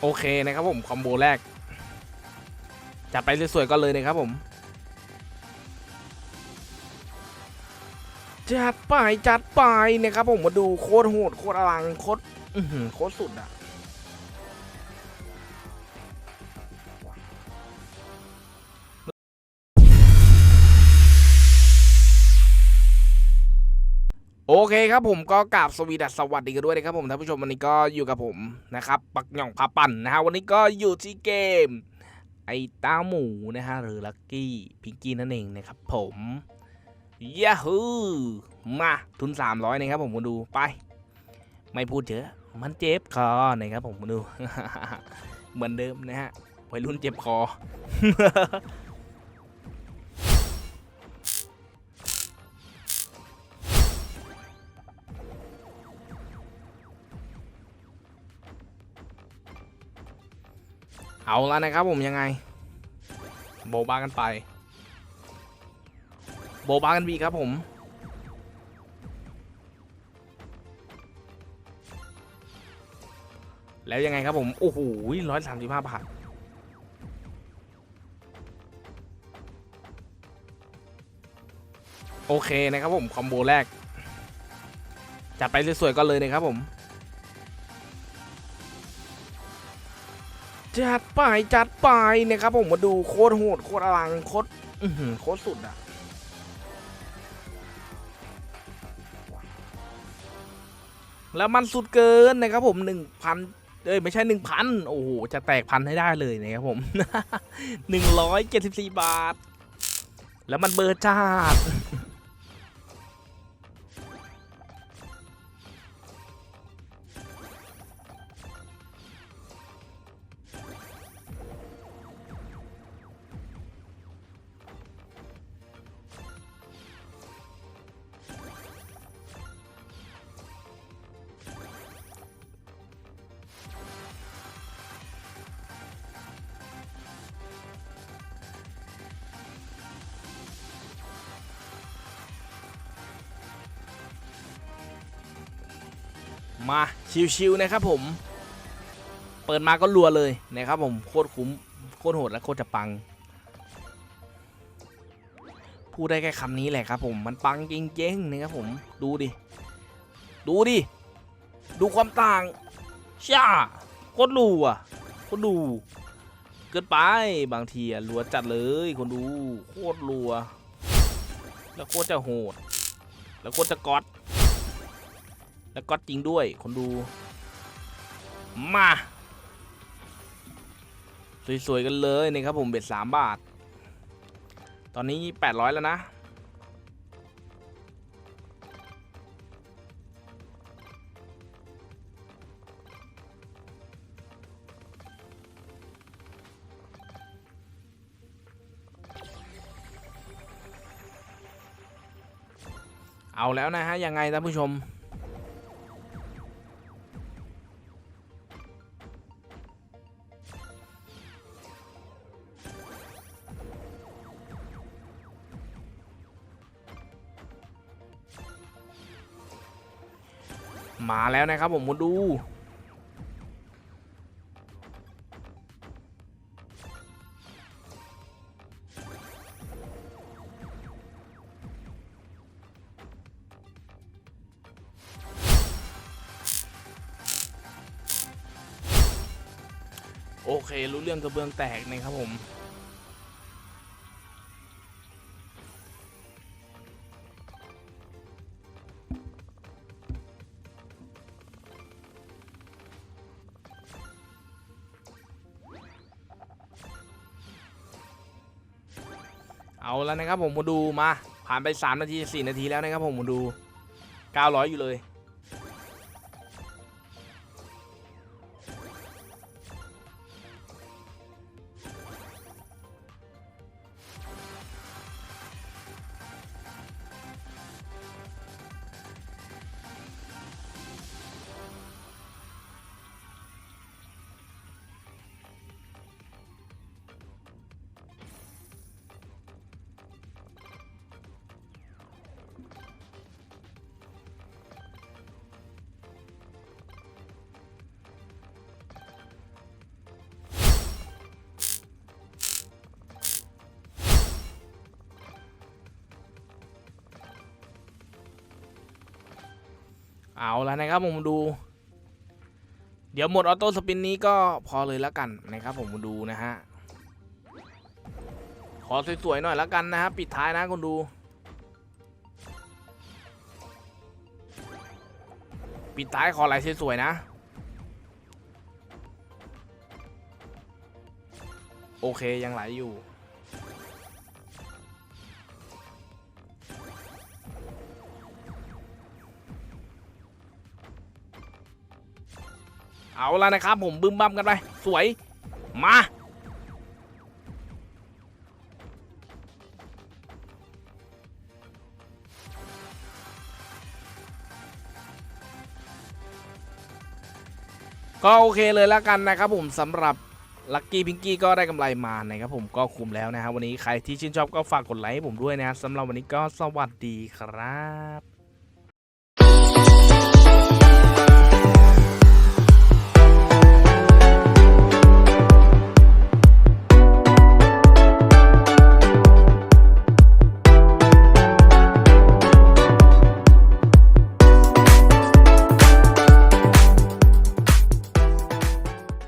โอเคนะครับผมคอมโบแรกจัดไปสวยๆก็เลยนะครับผมจัดไปจัดไปนะครับผมมาดูโคตรโหดโคตรอลังโคตรโคตรสุดอะ โอเคครับผมก็กราบสวีดัสสวัสดีกันด้วยนะครับผมท่านผู้ชมวันนี้ก็อยู่กับผมนะครับปักหย่องพาปั่นนะฮะวันนี้ก็อยู่ที่เกม ไอ้ต้าหมูนะฮะหรือลักกี้พิงกี้นั่นเองนะครับผมยาฮูมาทุน 300นะครับผมมาดูไป ไม่พูดเยอะมันเจ็บคอนะครับผมมาดู เหมือนเดิมนะฮะวัยรุ่นเจ็บคอ เอาแล้วนะครับผมยังไง โบบากันไป โบบากันบีครับผมแล้วยังไงครับผม โอ้โหร้อยสามสิบห้าบาท โอเคนะครับผม คอมโบแรก จัดไปสวยๆก็เลยนะครับผม จัดไปจัดไปนะครับผมมาดูโคตรโหดโคตรอลังโคตรอืโคตรสุดอะแล้วมันสุดเกินนะครับผมหนึ่งพันเอ้ยไม่ใช่หนึ่งพันโอ้โห จะแตกพันให้ได้เลยนะครับผมหนึ่งร้อยเจ็ดสิบสี่บาท แล้วมันเบอร์จ้าด มาชิวๆนะครับผม เปิดมาก็รัวเลยนะครับผมโคตรคุ้มโคตรโหดและโคตรจะปัง พูดได้แค่คำนี้แหละครับผมมันปังจริงๆนะครับผมดูดิ ดูดิ ดูความต่างช่าโคตรรัวโคตรดู เกินไปบางทีอะรัวจัดเลยคนดูโคตรรัว แล้วโคตรจะโหด แล้วโคตรจะก๊อต แล้วก็จริงด้วยคนดู มา สวย ๆ กันเลยนะครับผมเบ็ดสามบาท ตอนนี้800แล้วนะ เอาแล้วนะฮะ ยังไงท่านผู้ชม มาแล้วนะครับผมมาดู โอเค รู้เรื่องกระเบื้องแตกนะครับผม เอาแล้วนะครับผมมาดูมาผ่านไป 3 นาที 4 นาทีแล้วนะครับผมมาดู 900 อยู่เลย เอาแล้วนะครับผมดู เดี๋ยวหมดออโต้สปินนี้ก็พอเลยแล้วกันนะครับผมดูนะฮะขอสวยๆหน่อยแล้วกันนะฮะปิดท้ายนะคุณดู ปิดท้ายขออะไรสวยๆนะ โอเคยังไหลอยู่ เอาแล้วนะครับผมบึ้มบั้มกันไป สวย มา ก็โอเคเลยแล้วกันนะครับผมสำหรับลัคกี้พิงกี้ก็ได้กำไรมานะครับผมก็คุ้มแล้วนะครับวันนี้ใครที่ชื่นชอบก็ฝากกดไลค์ให้ผมด้วยนะครับสำหรับวันนี้ก็สวัสดีครับ